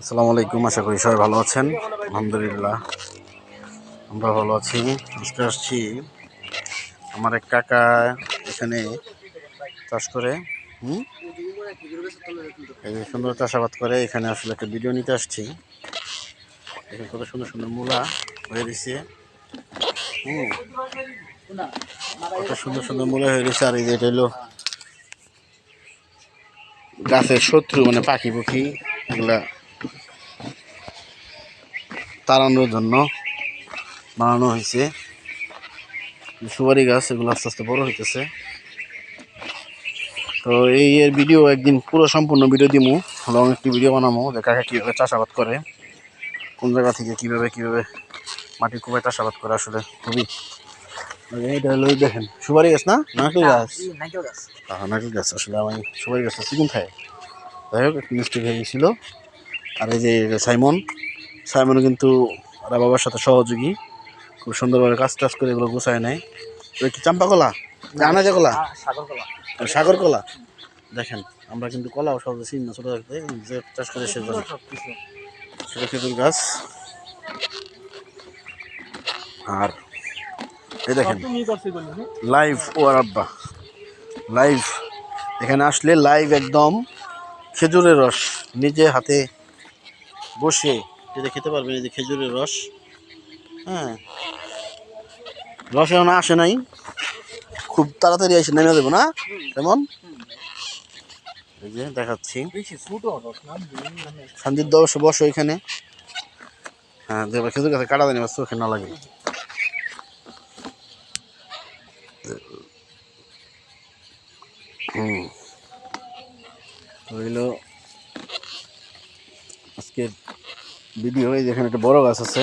আসসালামু আলাইকুম, আশা করি সবাই ভালো আছেন। আলহামদুলিল্লাহ আমরা ভালো আছি। আজকে আসছি আমার এক কাকা, এখানে চাষ করে, হুম? সুন্দর চাষাবাদ করে, এখানে আসলে একটা ভিডিও নিতে আসছি। এখানে কত সুন্দর সুন্দর মূলা হয়ে দিছে হুম? কত সুন্দর সুন্দর মূলা হয়ে দিছে আর এই যে এটা হলো গাছের শত্রু মানে পাখি পুখি এগুলা তাড়ানোর জন্য বানানো হয়েছে। সুপারি গাছ এগুলো আস্তে আস্তে বড় হইতেছে। তো এই এর ভিডিও একদিন পুরো সম্পূর্ণ ভিডিও দিমু লং একটি ভিডিও বানাবো যে কাকা কীভাবে চাষাবাদ করে কোন জায়গা থেকে কীভাবে কীভাবে মাটি কুপায় চাষাবাদ করে আসলে খুবই। এইটা হলো দেখেন সুপারি গাছ না? নারকেল গাছ? হ্যাঁ নারকেল গাছ। আসলে আমি সুপারি গাছটা চিকুন খাই যাই হোক একটু মিস্টেক হয়ে গেছিল। আর এই যে সাইমন সাইমনও কিন্তু ওরা বাবার সাথে সহযোগী। খুব সুন্দরভাবে কাজ টাজ করে এগুলো গুছায় নেয়। কি চাম্পা কলা জানা যে কলা আর সাগর কলা দেখেন আমরা কিন্তু কলাও সহজে চিনি না ছোটো থাকতে যে চাষ করে সে সেটা খেজুর গাছ। আর এই দেখেন লাইভ ও আর আব্বা। লাইভ এখানে আসলে লাইভ একদম খেজুরের রস নিজে হাতে বসে যেটা খেতে পারবেন এই যে খেজুরের রস। হ্যাঁ। রস এখন আসে নাই। খুব তাড়াতাড়ি এসে নেমে দেবো না? কেমন? এই যে দেখাচ্ছি। শান্তির দশ বসো এখানে হ্যাঁ দেবে খেজুর গাছে কাটা দেনি চোখে না লাগে। হুম। তো আজকের ভিডিও এই যেখানে একটা বড় গাছ আছে।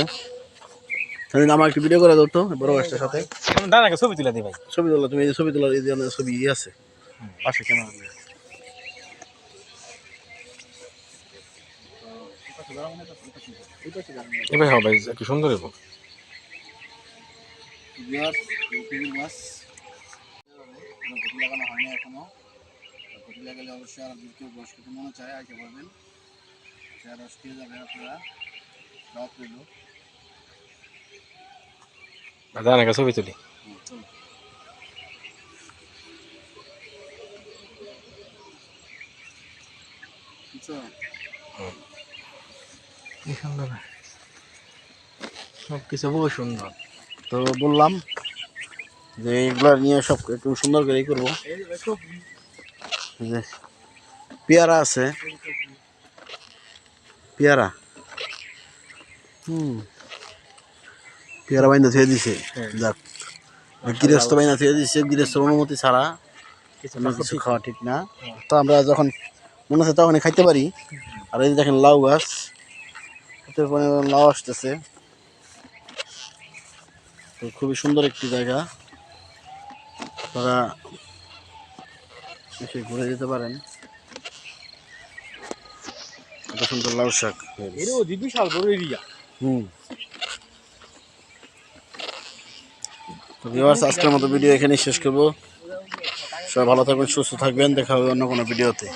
সেদিন আমার একটু ভিডিও করে দাও তো বড় গাছটার সাথে। দাঁড়াকে ছবি তুলে দিই ভাই। ছবি তোলা তুমি এই যে ছবি তোলার এই যে ছবি ইয়ে আছে। পাশে কেন এবার হবে ভাই একটু সুন্দর হইব লাগানো হয়নি এখনও। লাগালে অবশ্যই আর কেউ বয়স্ক মনে চায় আগে পারবেন খেয়ে যাবেন আপনারা রাত রইল দাঁড়াকে ছবি তুলি। বুঝছ কি সুন্দর সব কিছু বহু সুন্দর। তো বললাম যে এইগুলো নিয়ে সব একটু সুন্দর করে করব। যে পেয়ারা আছে পেয়ারা। হুম। পেয়ারা বাইন্দা থুয়ে দিছে। যাক। গৃহস্থ বাইন্দা থুয়ে দিছে গৃহস্থ অনুমতি ছাড়া। কিছু খাওয়া ঠিক না। তো আমরা যখন মনে হচ্ছে তখনই খাইতে পারি। আর এই দেখেন লাউ গাছ। পরে লাউ আসতেছে। তো খুবই সুন্দর একটি জায়গা। আপনারা এসে ঘুরে যেতে পারেন। কত সুন্দর লাউ শাক। বিশাল বড় এরিয়া। হুম। তো ভিউয়ার্স আজকের মতো ভিডিও এখানেই শেষ করব। সবাই ভালো থাকবেন সুস্থ থাকবেন দেখা হবে অন্য কোনো ভিডিওতে